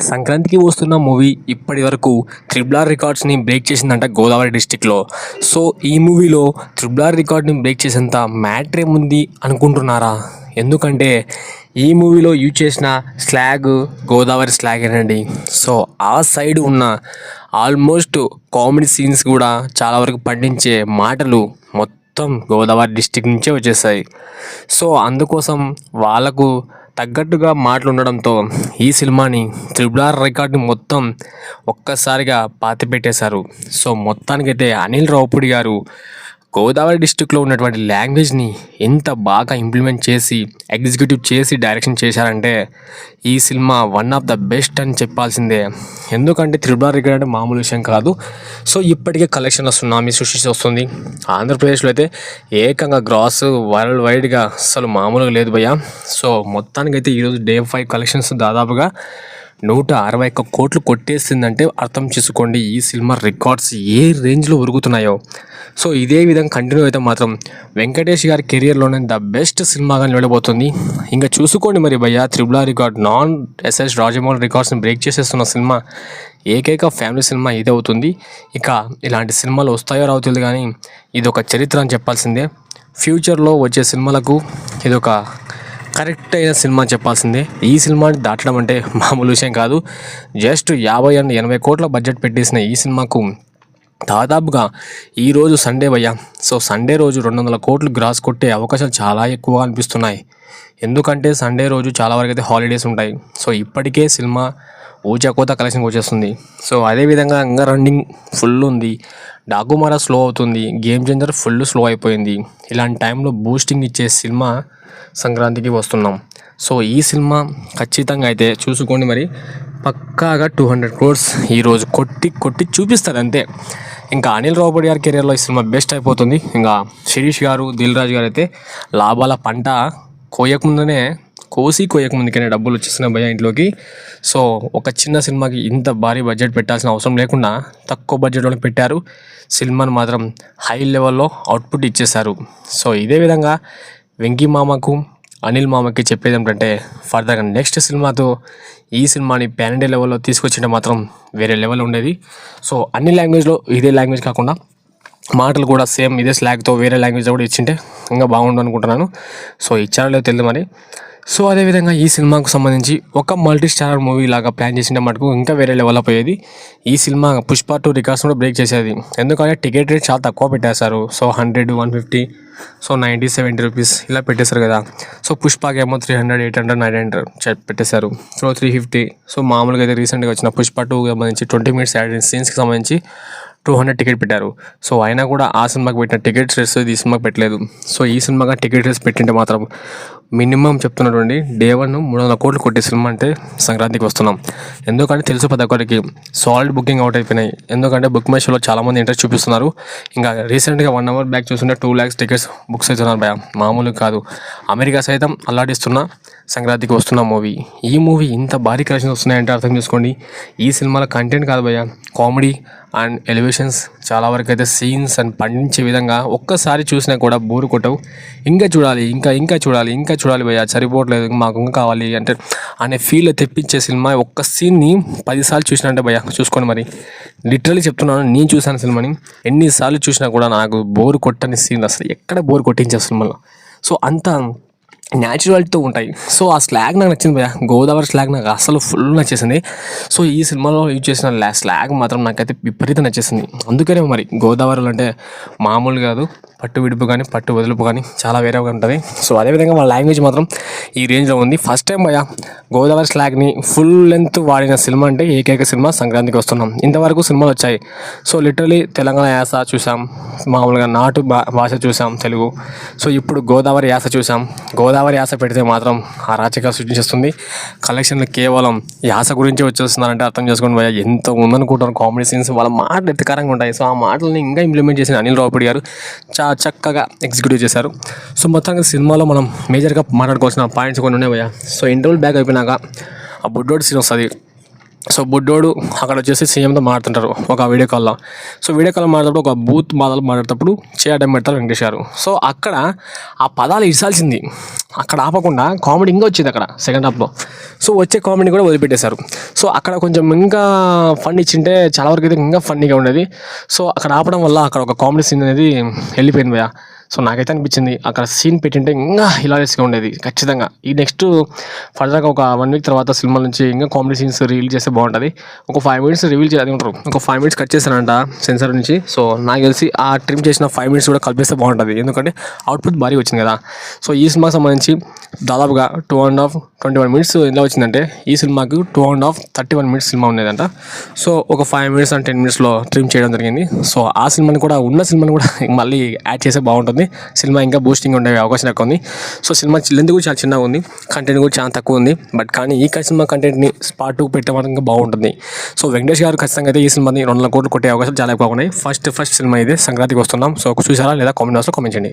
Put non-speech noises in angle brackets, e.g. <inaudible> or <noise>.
సంక్రాంతికి వస్తున్న మూవీ ఇప్పటి వరకు త్రిబులార్ రికార్డ్స్ని బ్రేక్ చేసిందంట గోదావరి డిస్టిక్లో. సో ఈ మూవీలో త్రిబులార్ రికార్డ్ని బ్రేక్ చేసేంత మ్యాటర్ ఏముంది అనుకుంటున్నారా? ఎందుకంటే ఈ మూవీలో యూజ్ చేసిన స్లాగ్ గోదావరి స్లాగ్ ఏనండి. సో ఆ సైడ్ ఉన్న ఆల్మోస్ట్ కామెడీ సీన్స్ కూడా చాలా వరకు పండించే మాటలు మొత్తం గోదావరి డిస్టిక్ నుంచే వచ్చేసాయి. సో అందుకోసం వాళ్ళకు తగ్గట్టుగా మాటలు ఉండడంతో ఈ సినిమాని త్రిబుల్ ఆర్ రికార్డుని మొత్తం ఒక్కసారిగా పాతి పెట్టేశారు సో మొత్తానికైతే అనిల్ రావుపూడి గారు గోదావరి డిస్టిక్లో ఉన్నటువంటి లాంగ్వేజ్ని ఎంత బాగా ఇంప్లిమెంట్ చేసి ఎగ్జిక్యూటివ్ చేసి డైరెక్షన్ చేశారంటే ఈ cinema one of the best అని చెప్పాల్సిందే. ఎందుకంటే త్రిబుల్ రికార్డ్ అంటే మామూలు విషయం కాదు. సో ఇప్పటికే కలెక్షన్ సునామీ సృష్టించి వస్తుంది ఆంధ్రప్రదేశ్లో అయితే ఏకంగా గ్రాస్ వరల్డ్ వైడ్గా అసలు మామూలుగా లేదు భయ్యా. సో మొత్తానికైతే ఈరోజు డే ఫైవ్ కలెక్షన్స్ దాదాపుగా నూట అరవై ఒక్క కోట్లు కొట్టేసిందంటే అర్థం చేసుకోండి ఈ సినిమా రికార్డ్స్ ఏ రేంజ్లో ఉరుగుతున్నాయో సో ఇదే విధంగా కంటిన్యూ అయితే మాత్రం వెంకటేష్ గారి కెరియర్లోనే ద బెస్ట్ సినిమాగా నిలబోతుంది. ఇంకా చూసుకోండి మరి భయ్య త్రిబులా రికార్డ్ నాన్ ఎస్ఎస్ రాజమౌళి రికార్డ్స్ని బ్రేక్ చేసేస్తున్న సినిమా ఏకైక ఫ్యామిలీ సినిమా ఇదే అవుతుంది. ఇక ఇలాంటి సినిమాలు వస్తాయో రావు తెలియదు కానీ ఇది ఒక చరిత్ర అని చెప్పాల్సిందే. ఫ్యూచర్లో వచ్చే సినిమాలకు ఇది ఒక కరెక్ట్ అయిన సినిమా చెప్పాల్సిందే. ఈ సినిమాని దాటడం అంటే మామూలు విషయం కాదు. జస్ట్ యాభై అండ్ ఎనభై కోట్ల బడ్జెట్ పెట్టేసిన ఈ సినిమాకు దాదాపుగా ఈరోజు సండే భయ్యా. సో సండే రోజు రెండు వందల కోట్లు గ్రాస్ కొట్టే అవకాశాలు చాలా ఎక్కువ అనిపిస్తున్నాయి. ఎందుకంటే సండే రోజు చాలా వరకు అయితే హాలిడేస్ ఉంటాయి. సో ఇప్పటికే సినిమా ఊచా కోత కలెక్షన్ వచ్చేస్తుంది సో అదేవిధంగా ఇంకా రన్నింగ్ ఫుల్ ఉంది. డాకుమారా స్లో అవుతుంది. గేమ్ చేంజర్ ఫుల్ స్లో అయిపోయింది. ఇలాంటి టైంలో బూస్టింగ్ ఇచ్చే సినిమా సంక్రాంతికి వస్తున్నాం. సో ఈ సినిమా ఖచ్చితంగా అయితే చూసుకోండి మరి. పక్కాగా టూ హండ్రెడ్ క్రోర్స్ ఈరోజు కొట్టి కొట్టి చూపిస్తారు అంతే. ఇంకా అనిల్ రావుపడి గారి కెరియర్లో ఈ సినిమా బెస్ట్ అయిపోతుంది. ఇంకా శిరీష్ గారు దిల్ రాజు గారు అయితే లాభాల పంట కోయకముందనే కోసి కోయకముందుకనే డబ్బులు వచ్చేస్తున్నాయి భయ ఇంట్లోకి. సో ఒక చిన్న సినిమాకి ఇంత భారీ బడ్జెట్ పెట్టాల్సిన అవసరం లేకుండా తక్కువ బడ్జెట్లో పెట్టారు. సినిమాను మాత్రం హై లెవెల్లో అవుట్పుట్ ఇచ్చేశారు. సో ఇదే విధంగా వెంకీ మామకు అనిల్ మామకి చెప్పేది ఏంటంటే ఫర్దర్గా నెక్స్ట్ సినిమాతో ఈ సినిమాని పాన్ ఇండియా లెవెల్లో తీసుకొచ్చింటే మాత్రం వేరే లెవెల్ ఉండేది. సో అన్ని లాంగ్వేజ్లో ఇదే లాంగ్వేజ్ కాకుండా మాటలు కూడా సేమ్ ఇదే స్లాగ్తో వేరే లాంగ్వేజ్లో కూడా ఇచ్చింటే ఇంకా బాగుండు అనుకుంటున్నాను. సో ఇచ్చారో లేదో తెలియదు మరి. సో అదేవిధంగా ఈ సినిమాకు సంబంధించి ఒక మల్టీ స్టారర్ మూవీ లాగా ప్లాన్ చేసిన మటుకు ఇంకా వేరే లెవెల్ పోయేది. ఈ సినిమా పుష్ప టూ రికార్డ్స్ కూడా బ్రేక్ చేసేది. ఎందుకంటే టికెట్ రేట్ చాలా తక్కువ పెట్టేశారు. So hundred one fifty so ninety seventy rupees ఇలా పెట్టేశారు కదా. సో పుష్పకి ఏమో three hundred eight hundred nine hundred పెట్టేశారు. సో త్రీ ఫిఫ్టీ సో మామూలుగా అయితే రీసెంట్గా వచ్చిన పుష్ప టూ సంబంధించి ట్వంటీ మినిట్స్ యాడ్ సీన్స్కి సంబంధించి టూ హండ్రెడ్ టికెట్ పెట్టారు. సో అయినా కూడా ఆ సినిమాకి పెట్టిన టికెట్ రేట్స్ ఈ సినిమాకి పెట్టలేదు. సో ఈ సినిమాగా టికెట్ రేట్స్ పెట్టింటే మాత్రం మినిమం చెప్తున్నటువంటి డే వన్ మూడు వందల కోట్లు కొట్టే సినిమా అంటే సంక్రాంతికి వస్తున్నాం. ఎందుకంటే తెలుసు ప్రతి ఒక్కరికి సాలిడ్ బుకింగ్ అవుట్ అయిపోయినాయి. ఎందుకంటే బుక్ మై షోలో చాలామంది ఇంట్రెస్ట్ చూపిస్తున్నారు. ఇంకా రీసెంట్గా వన్ అవర్ బ్యాక్ చూస్తుంటే టూ ల్యాక్స్ టికెట్స్ బుక్స్ అవుతున్నారు భయ మామూలు కాదు. అమెరికా సైతం అల్లాడిస్తున్న. సంక్రాంతికి వస్తున్న మూవీ. ఈ మూవీ ఇంత భారీ కలెక్షన్స్ వస్తున్నాయంటే అర్థం చేసుకోండి. ఈ సినిమాలో కంటెంట్ కాదు భయ్య. కామెడీ అండ్ ఎలివేషన్స్ చాలా వరకు అయితే సీన్స్ అండ్ పండించే విధంగా ఒక్కసారి చూసినా కూడా బోరు కొట్టవు. ఇంకా చూడాలి ఇంకా ఇంకా చూడాలి ఇంకా చూడాలి భయ్య. సరిపోవట్లేదు మాకు ఇంకా కావాలి అంటే అనే ఫీల్ తెప్పించే సినిమా ఒక్క సీన్ని పదిసార్లు చూసినంటే భయ్య. చూసుకోండి మరి. లిటరలీ చెప్తున్నాను నేను చూసాను సినిమాని. ఎన్నిసార్లు చూసినా కూడా నాకు బోరు కొట్టని సీన్ అసలు ఎక్కడ బోరు కొట్టించే సినిమాలో. సో అంత న్యాచురాలిటీతో ఉంటాయి. సో ఆ స్లాగ్ నాకు నచ్చింది భయ గోదావరి స్లాగ్ నాకు అసలు ఫుల్ నచ్చేసింది. సో ఈ సినిమాలో యూజ్ చేసిన స్లాగ్ మాత్రం నాకైతే విపరీతం నచ్చేసింది. అందుకనే మరి గోదావరిలో అంటే మామూలు కాదు. పట్టు విడుపు కానీ పట్టు వదులుపు కానీ చాలా వేరేగా ఉంటుంది. సో అదేవిధంగా మన లాంగ్వేజ్ మాత్రం ఈ రేంజ్లో ఉంది. ఫస్ట్ టైం భయ గోదావరి స్లాగ్ని ఫుల్ లెంత్ వాడిన సినిమా అంటే ఏకైక సినిమా సంక్రాంతికి వస్తున్నాం. ఇంతవరకు సినిమాలు వచ్చాయి. సో లిటరలీ తెలంగాణ యాస చూసాం. మామూలుగా నాటు భా భాష చూసాం తెలుగు. సో ఇప్పుడు గోదావరి యాస చూసాం. గోదావరి యాస పెడితే మాత్రం ఆ రాచక సృష్టించేస్తుంది. కలెక్షన్లు కేవలం యాస గురించి వచ్చేస్తున్నారంటే అర్థం చేసుకోండి భయ ఎంత ఉందనుకుంటారు కామెడీ సీన్స్. వాళ్ళ మాటలు ఎత్తకరంగా ఉంటాయి. సో ఆ మాటలని ఇంకా ఇంప్లిమెంట్ చేసిన అనిల్ రావుపూడి గారు చాలా చక్కగా ఎగ్జిక్యూటివ్ చేశారు. సో మొత్తంగా సినిమాలో మనం మేజర్గా మాట్లాడుకోవాల్సిన పాయింట్స్ కొన్ని ఉన్నాయి సో ఇంటర్వల్ బ్యాక్ అయిపోయినాక ఆ బుడ్డోడి సీన్ వస్తుంది. సో బుడ్డోడు అక్కడ వచ్చేసి సీఎంతో మాట్లాడుతుంటారు. ఒక వీడియో కాల్లో. సో వీడియో కాల్ మాట్లాడేటప్పుడు ఒక బూత్ బాధలు మాట్లాడేటప్పుడు చేయడం పెడతారు వెంకటేష్ గారు సో అక్కడ ఆ పదాలు ఇచ్చాల్సింది అక్కడ ఆపకుండా కామెడీ ఇంకా వచ్చింది అక్కడ సెకండ్ హాఫ్లో సో వచ్చే కామెడీ కూడా వదిలిపెట్టేశారు. సో అక్కడ కొంచెం ఇంకా ఫన్ ఇచ్చింటే చాలా వరకు అయితే ఇంకా ఫన్నీగా ఉండేది. సో అక్కడ ఆపడం వల్ల అక్కడ ఒక కామెడీ సీన్ అనేది వెళ్ళిపోయింది భయ్యా. సో నాకైతే అనిపించింది అక్కడ సీన్ పెట్టింటే ఇంకా హిలారియస్గా ఉండేది ఖచ్చితంగా. ఈ నెక్స్ట్ ఫర్దర్గా ఒక వన్ వీక్ తర్వాత సినిమా నుంచి ఇంకా కామెడీ సీన్స్ రివీల్ చేస్తే బాగుంటుంది. ఒక ఫైవ్ మినిట్స్ రివీల్ చేయాలి ఉంటారు. ఒక ఫైవ్ మినిట్స్ కట్ చేశానంట సెన్సార్ నుంచి. సో నాకు తెలిసి ఆ ట్రిమ్ చేసిన ఫైవ్ మినిట్స్ కూడా కలిపిస్తే బాగుంటుంది. ఎందుకంటే అవుట్పుట్ భారీ వచ్చింది కదా. సో ఈ సినిమాకి సంబంధించి దాదాపుగా two and half twenty one minutes ఎలా వచ్చిందంటే ఈ సినిమాకి two and half thirty one minutes cinema ఉండేదంట. సో ఒక ఫైవ్ మినిట్స్ అండ్ టెన్ మినిట్స్లో ట్రిమ్ చేయడం జరిగింది. సో ఆ సినిమాని కూడా ఉన్న సినిమాని కూడా <laughs> మళ్ళీ యాడ్ చేస్తే బాగుంటుంది. సినిమా ఇంకా బూస్టింగ్ ఉండే అవకాశం ఎక్కువ ఉంది. సో సినిమా లెంత్ కూడా చాలా చిన్నగా ఉంది. కంటెంట్ కూడా చాలా తక్కువ ఉంది. బట్ కానీ ఈ సినిమా కంటెంట్ని స్పాట్ టూ పెట్టడం ఇంకా బాగుంటుంది. సో వెంకటేష్ గారు ఖచ్చితంగా అయితే ఈ సినిమాని రెండు వందల కోట్లు కొట్టే అవకాశాలు చాలా ఎక్కువ ఉన్నాయి. ఫస్ట్ ఫస్ట్ సినిమా ఇది. సంక్రాంతికి వస్తున్నాం. సో చూసారా లేదా కామెంట్ బాక్స్లో కామెంట్ చేయండి.